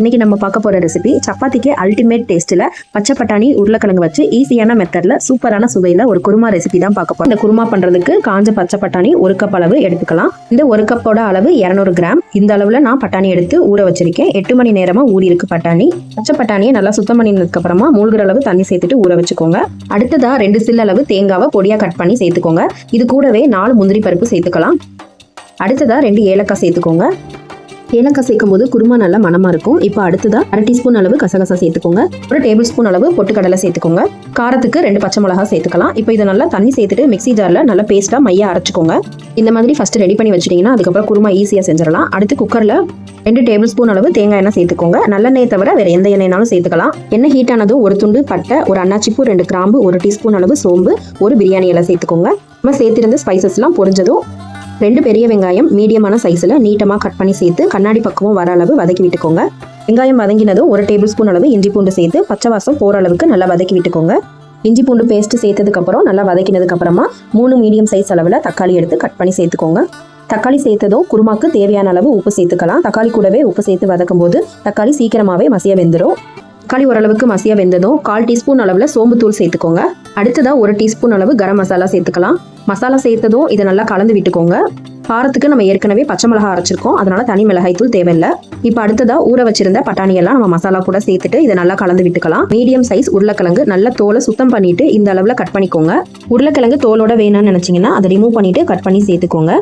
இன்னைக்கு நம்ம பார்க்க போற ரெசிபி சப்பாத்திக்கு அல்டிமேட் டேஸ்ட்ல பச்சை பட்டாணி உருளைக்கிழங்கு வச்சு ஈஸியான மெத்தட்ல சூப்பரான சுவையில ஒரு குருமா ரெசிபி தான் பார்க்க போறோம். இந்த குருமா பண்றதுக்கு காஞ்ச பச்சை பட்டாணி ஒரு கப் அளவு எடுத்துக்கலாம். இந்த ஒரு கப்போட அளவு 200 கிராம் இந்த அளவுல நான் பட்டாணி எடுத்து ஊற வச்சிருக்கேன். எட்டு மணி நேரமா ஊறி இருக்கு பட்டாணி. பச்சை பட்டாணியை நல்லா சுத்தம் பண்ணினதுக்கு அப்புறமா மூழ்கிற அளவு தண்ணி சேர்த்துட்டு ஊற வச்சுக்கோங்க. அடுத்ததா ரெண்டு சில்லு அளவு தேங்காவை பொடியா கட் பண்ணி சேர்த்துக்கோங்க. இது கூடவே நாலு முந்திரி பருப்பு சேர்த்துக்கலாம். அடுத்ததா ரெண்டு ஏலக்காய் சேர்த்துக்கோங்க. ஏலக்காய் சேர்க்கும் போது குருமா நல்லா மணமா இருக்கும். இப்போ அடுத்ததா அரை டீஸ்பூன் அளவு கசகசா சேர்த்துக்கோங்க. ஒரு டேபிள் ஸ்பூன் அளவு பொட்டுக்கடலை சேர்த்துக்கோங்க. காரத்துக்கு ரெண்டு பச்சை மிளகா சேர்த்துக்கலாம். இப்போ இதை நல்லா தண்ணி சேர்த்துட்டு மிக்ஸி ஜாரில் நல்லா பேஸ்ட்டாக மையா அரைச்சிக்கோங்க. இந்த மாதிரி ஃபர்ஸ்ட் ரெடி பண்ணி வச்சிட்டிங்கன்னா அதுக்கப்புறம் குருமா ஈஸியாக செஞ்சிடலாம். அடுத்து குக்கரில் ரெண்டு டேபிள் ஸ்பூன் அளவு தேங்காய் எண்ணெய் சேர்த்துக்கோங்க. நல்லெண்ணெய் தவிர வேற எந்த எண்ணெய்னாலும் சேர்த்துக்கலாம். எண்ணெய் ஹீட் ஆனது ஒரு துண்டு பட்டை ஒரு அன்னாச்சிப்பூ ரெண்டு கிராம்பு ஒரு டீஸ்பூன் அளவு சோம்பு ஒரு பிரியாணி எல்லாம் சேர்த்துக்கோங்க. நம்ம சேர்த்திருந்த ஸ்பைசஸ்லாம் பொரிஞ்சதும் ரெண்டு பெரிய வெங்காயம் மீடியமான சைஸில் நீட்டமாக கட் பண்ணி சேர்த்து கண்ணாடி பக்கமும் வர அளவு வதக்கி விட்டுக்கோங்க. வெங்காயம் வதங்கினதும் ஒரு டேபிள் ஸ்பூன் அளவு இஞ்சி பூண்டு சேர்த்து பச்சை வாசம் போகிற அளவுக்கு நல்லா வதக்கி விட்டுக்கோங்க. இஞ்சி பூண்டு பேஸ்ட் சேர்த்ததுக்கப்புறம் நல்லா வதக்கினதுக்கப்புறமா மூணு மீடியம் சைஸ் அளவில் தக்காளி எடுத்து கட் பண்ணி சேர்த்துக்கோங்க. தக்காளி சேர்த்ததும் குருமாக்கு தேவையான அளவு உப்பு சேர்த்துக்கலாம். தக்காளி கூடவே உப்பு சேர்த்து வதக்கும் போது தக்காளி சீக்கிரமாகவே மசிய வெந்துடும் தக்காளி ஓரளவுக்கு மசியாக வெந்ததும் கால் டீஸ்பூன் அளவில் சோம்புத்தூள் சேர்த்துக்கோங்க. அடுத்ததா ஒரு டீஸ்பூன் அளவு கரம் மசாலா சேர்த்துக்கலாம். மசாலா சேர்த்ததும் இதை நல்லா கலந்து விட்டுக்கோங்க. காரத்துக்கு நம்ம ஏற்கனவே பச்சை மிளகாய் அரைச்சிருக்கோம். அதனால தனி மிளகாய் தூள் தேவையில்லை. இப்போ அடுத்ததா ஊற வச்சிருந்த பட்டாணியெல்லாம் நம்ம மசாலா கூட சேர்த்துட்டு இதை நல்லா கலந்து விட்டுக்கலாம். மீடியம் சைஸ் உருளைக்கிழங்கு நல்ல தோலை சுத்தம் பண்ணிட்டு இந்த அளவில் கட் பண்ணிக்கோங்க. உருளைக்கிழங்கு தோலோட வேணும்னு நினச்சிங்கன்னா அதை ரிமூவ் பண்ணிட்டு கட் பண்ணி சேர்த்துக்கோங்க.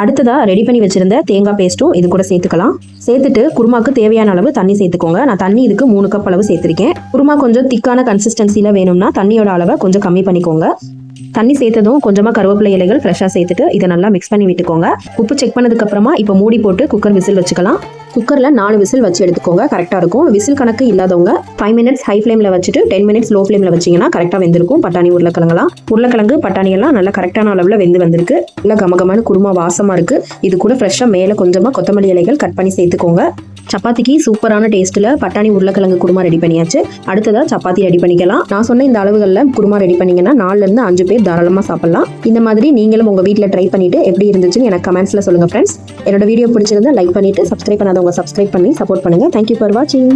அடுத்ததா ரெடி பண்ணி வச்சிருந்த தேங்காய் பேஸ்ட்டும் இது கூட சேர்த்துக்கலாம். சேர்த்துட்டு குருமாக்கு தேவையான அளவு தண்ணி சேர்த்துக்கோங்க. நான் தண்ணி இதுக்கு மூணு கப் அளவு சேர்த்திருக்கேன். குருமா கொஞ்சம் திக்கான கன்சிஸ்டன்சியில் வேணும்னா தண்ணியோட அளவை கொஞ்சம் கம்மி பண்ணிக்கோங்க. தண்ணி சேர்த்ததும் கொஞ்சமாக கருவேப்பிலை இலைகள் ஃப்ரெஷ்ஷாக சேர்த்துட்டு இதை நல்லா மிக்ஸ் பண்ணி விட்டுக்கோங்க. உப்பு செக் பண்ணதுக்கப்புறமா இப்போ மூடி போட்டு குக்கர் விசில் வச்சுக்கலாம். குக்கரில் நாலு விசில் வச்சு எடுத்துக்கோங்க. கரெக்டாக இருக்கும். விசில் கணக்கு இல்லாதவங்க ஃபைவ் மினிட்ஸ் ஹை ஃப்ளேமில் வச்சுட்டு டென் மினிட்ஸ் லோ ஃப்ளேமில் வச்சிங்கன்னா கரெக்டாக வெந்திருக்கும். பட்டாணி உருளைக்கிழங்குலாம் உருளைக்கிழங்கு பட்டாணி எல்லாம் நல்லா கரெக்டான அளவில் வெந்து வந்திருக்கு. நல்லா கமகமான குருமா வாசமாக இருக்குது இது கூட ஃப்ரெஷ்ஷாக மேலே கொஞ்சமாக கொத்தமல்லி இலைகள் கட் பண்ணி சேர்த்துக்கோங்க. சப்பாத்திக்கு சூப்பரான டேஸ்ட்டில் பட்டாணி உருளைக்கிழங்கு குருமா ரெடி பண்ணியாச்சு. அடுத்ததாக சப்பாத்தி ரெடி பண்ணிக்கலாம். நான் சொன்ன இந்த அளவுகளில் குருமா ரெடி பண்ணீங்கன்னா நாலுலேருந்து அஞ்சு பேர் தாராளமாக சாப்பிடலாம். இந்த மாதிரி நீங்களும் உங்கள் வீட்டில் ட்ரை பண்ணிட்டு எப்படி இருந்துச்சுன்னு எனக்கு கமெண்ட்ஸில் சொல்லுங்கள் ஃப்ரெண்ட்ஸ் என்னோட வீடியோ பிடிச்சிருந்தா லைக் பண்ணிட்டு சப்ஸ்கிரைப் பண்ணாதவங்க சப்ஸ்கிரைப் பண்ணி சப்போர்ட் பண்ணுங்கள் தேங்க்யூ ஃபார் வாட்சிங்